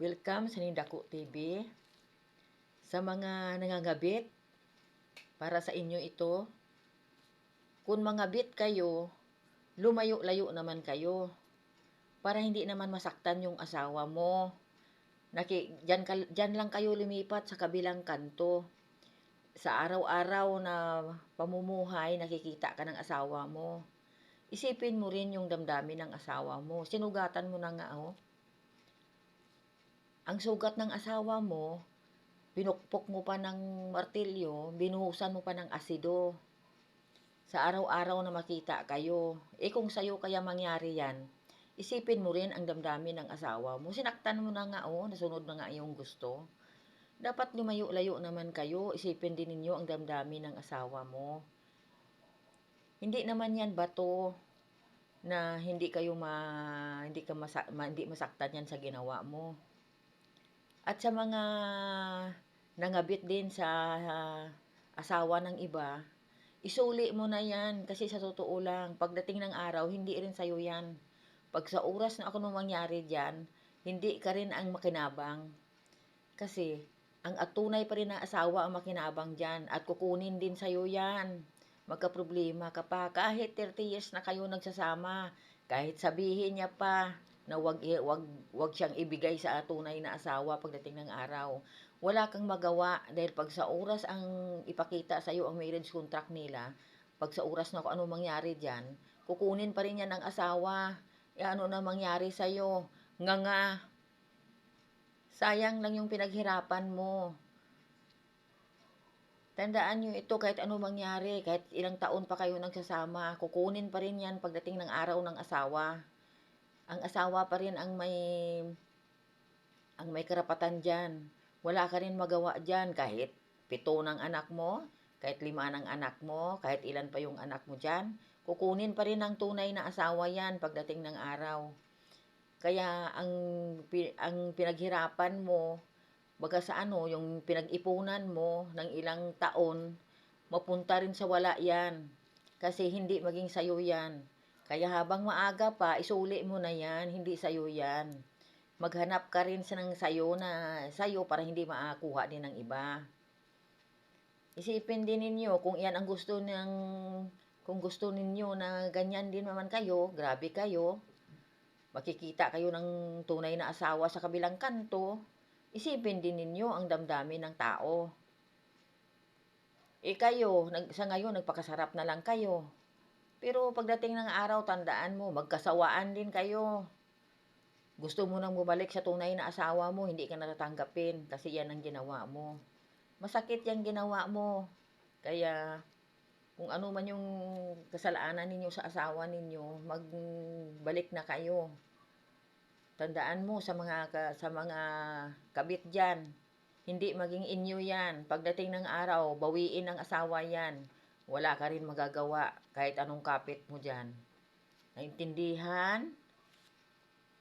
Welcome sa Nindako TV. Sa mga nangangabit, para sa inyo ito. Kung mangabit kayo, lumayo-layo naman kayo. Para hindi naman masaktan yung asawa mo. Naki, dyan, ka, dyan lang kayo lumipat sa kabilang kanto. Sa araw-araw na pamumuhay, nakikita ka ng asawa mo. Isipin mo rin yung damdamin ng asawa mo. Sinugatan mo na nga, oh. Ang sugat ng asawa mo, pinukpok mo pa ng martilyo, binuhusan mo pa ng asido. Sa araw-araw na makita kayo. Eh kung sa'yo kaya mangyari yan, isipin mo rin ang damdamin ng asawa mo. Sinaktan mo na nga, oh, nasunod na nga yung gusto. Dapat lumayo-layo naman kayo. Isipin din ninyo ang damdamin ng asawa mo. Hindi naman yan bato na hindi kayo ma hindi ka masa, ma, hindi masaktan yan sa ginawa mo. At sa mga nangabit din sa ah, asawa ng iba, isuli mo na yan kasi sa totoo lang, pagdating ng araw, hindi rin sa'yo yan. Pag sa oras na ako nung mangyari dyan, hindi ka rin ang makinabang. Kasi, ang atunay pa rin na asawa ang makinabang dyan at kukunin din sa'yo yan. Magka-problema ka pa. Kahit 30 years na kayo nagsasama, kahit sabihin niya pa na wag, wag, wag siyang ibigay sa tunay na asawa pagdating ng araw. Wala kang magawa dahil pag sa oras ang ipakita sa iyo ang marriage contract nila, pag sa oras na kung ano mangyari diyan, kukunin pa rin yan ng asawa. E ano na mangyari sa iyo? Nga nga. Sayang lang yung pinaghirapan mo. Tandaan nyo ito kahit ano mangyari, kahit ilang taon pa kayo nagsasama, kukunin pa rin yan pagdating ng araw ng asawa. Ang asawa pa rin ang may ang may karapatan dyan. Wala ka rin magawa dyan kahit pito ng anak mo, kahit lima ng anak mo, kahit ilan pa yung anak mo dyan. Kukunin pa rin ng tunay na asawa yan pagdating ng araw. Kaya ang, ang pinaghirapan mo, baga sa ano, yung pinag-ipunan mo ng ilang taon, mapunta rin sa wala yan. Kasi hindi maging sayo yan. Kaya habang maaga pa, isuli mo na yan, hindi sayo yan. Maghanap ka rin sa ng sayo na sayo para hindi makakuha din ng iba. Isipin din ninyo kung iyan ang gusto ng kung gusto ninyo na ganyan din naman kayo, grabe kayo. Makikita kayo ng tunay na asawa sa kabilang kanto. Isipin din ninyo ang damdamin ng tao. Eh kayo, nag, sa ngayon, nagpakasarap na lang kayo. Pero pagdating ng araw, tandaan mo, magkasawaan din kayo. Gusto mo nang bumalik sa tunay na asawa mo, hindi ka natatanggapin kasi yan ang ginawa mo. Masakit yung ginawa mo. Kaya, kung ano man yung kasalanan ninyo sa asawa ninyo, magbalik na kayo. Tandaan mo sa mga ka- sa mga kabit diyan, hindi maging inyo 'yan. Pagdating ng araw, bawiin ng asawa 'yan. Wala ka rin magagawa kahit anong kapit mo diyan. Naintindihan?